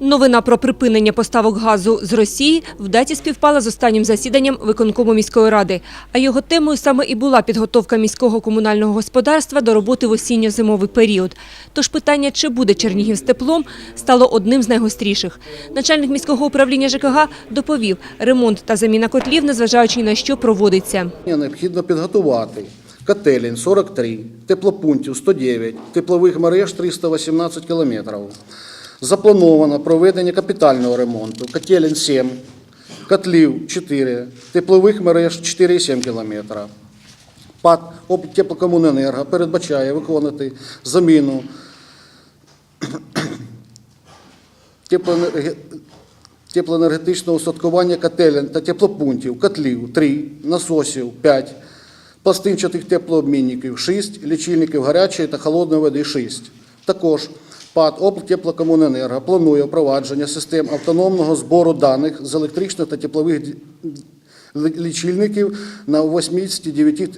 Новина про припинення поставок газу з Росії в даті співпала з останнім засіданням виконкому міської ради. А його темою саме і була підготовка міського комунального господарства до роботи в осінньо-зимовий період. Тож питання, чи буде Чернігів з теплом, стало одним з найгостріших. Начальник міського управління ЖКГ доповів, ремонт та заміна котлів, незважаючи на що, проводиться. Необхідно підготувати котелень 43, теплопунктів 109, теплових мереж 318 кілометрів. Заплановано проведення капітального ремонту, котелень 7, котлів 4, теплових мереж 4,7 кілометра. ПАД «Теплокомуненерго» передбачає виконати заміну теплоенерге- теплоенергетичного устаткування котелень та теплопунктів, котлів 3, насосів 5, пластинчатих теплообмінників 6, лічильників гарячої та холодної води 6. Також ПАД «Облтеплокомуненерго» планує впровадження систем автономного збору даних з електричних та теплових лічильників на 89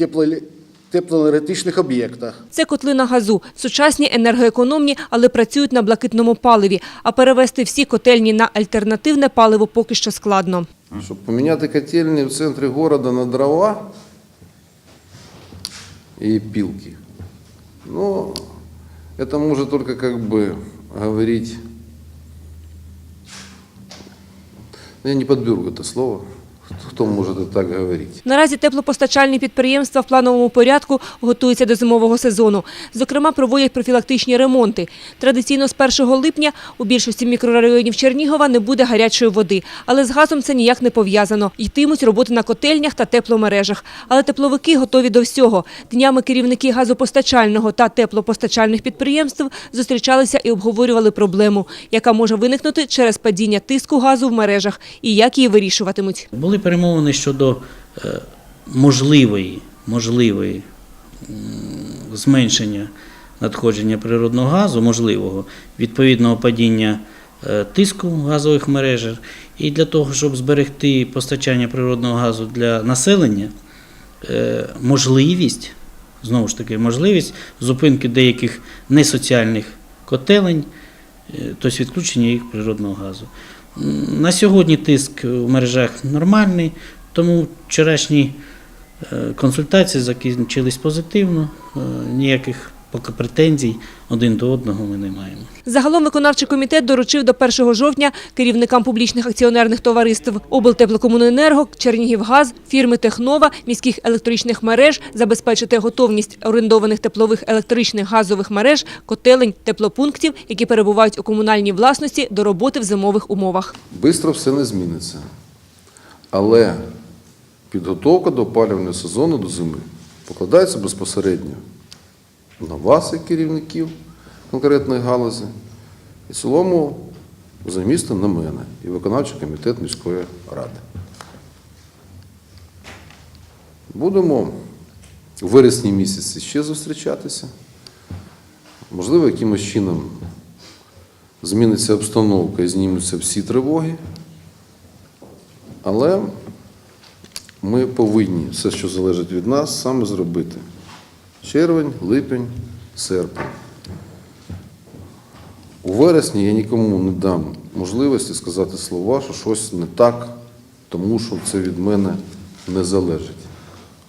тепло- теплоенергетичних об'єктах. Це котли на газу, сучасні, енергоекономні, але працюють на блакитному паливі. А перевести всі котельні на альтернативне паливо поки що складно. Щоб поміняти котельні в центрі города на дрова і пилки. Ну, это может только как бы говорить... Я не подберу это слово. Кто может это так говорить? Наразі теплопостачальні підприємства в плановому порядку готуються до зимового сезону. Зокрема, проводять профілактичні ремонти. Традиційно з 1 липня у більшості мікрорайонів Чернігова не буде гарячої води. Але з газом це ніяк не пов'язано. Йтимуть роботи на котельнях та тепломережах. Але тепловики готові до всього. Днями керівники газопостачального та теплопостачальних підприємств зустрічалися і обговорювали проблему, яка може виникнути через падіння тиску газу в мережах і як її вирішуватимуть. Були перемовини щодо е, можливої, можливої зменшення надходження природного газу, можливого відповідного падіння е, тиску газових мережах. І для того, щоб зберегти постачання природного газу для населення, е, можливість, знову ж таки, можливість зупинки деяких несоціальних котелень, тобто відключення їх природного газу. На сьогодні тиск в мережах нормальний, тому вчорашні е, консультації закінчились позитивно, е, ніяких поки претензій один до одного ми не маємо. Загалом виконавчий комітет доручив до 1 жовтня керівникам публічних акціонерних товариств облтеплокомуненерго, Чернігівгаз, фірми Технова, міських електричних мереж забезпечити готовність орендованих теплових електричних газових мереж, котелень, теплопунктів, які перебувають у комунальній власності до роботи в зимових умовах. Бистро все не зміниться. Але підготовка до опалювального сезону до зими покладається безпосередньо на вас, як керівників конкретної галузі, і цілому за місто на мене і виконавчий комітет міської ради. Будемо у вересні місяці ще зустрічатися. Можливо, якимось чином зміниться обстановка і знімуться всі тривоги. Але ми повинні все, що залежить від нас, саме зробити. Червень, липень, серпень. У вересні я нікому не дам можливості сказати слова, що щось не так, тому що це від мене не залежить.